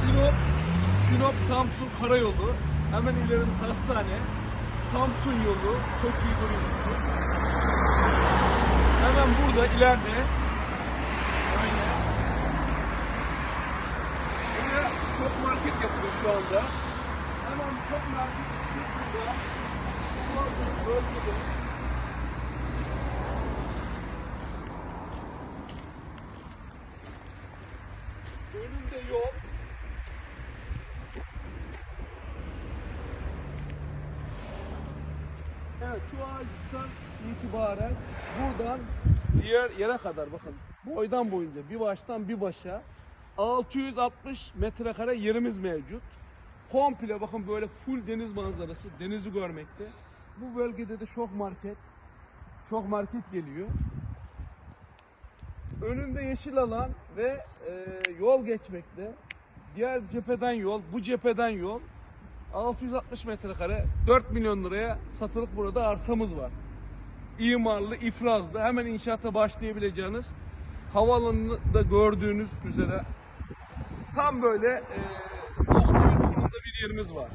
Sinop, Sinop Samsun Karayolu. Hemen ilerimiz hastane. Samsun yolu. İyi görüyorsunuz. Hemen burada ileride. Aynen. Çok market yapıyor şu anda. Hemen çok market ismi burada. Bu bölgede. Önünde yol. Şu ağaçtan itibaren buradan diğer yere kadar bakın boydan boyunca bir baştan bir başa 660 metrekare yerimiz mevcut. Komple bakın böyle full deniz manzarası, denizi görmekte. Bu bölgede de çok market, çok market geliyor. Önünde yeşil alan ve e, yol geçmekte. Diğer cepheden yol, bu cepheden yol. 660 metrekare 4 milyon liraya satılık burada arsamız var. İmarlı, ifrazlı hemen inşaata başlayabileceğiniz havaalanını da gördüğünüz üzere tam böyle e, nokta bir konumda bir yerimiz var.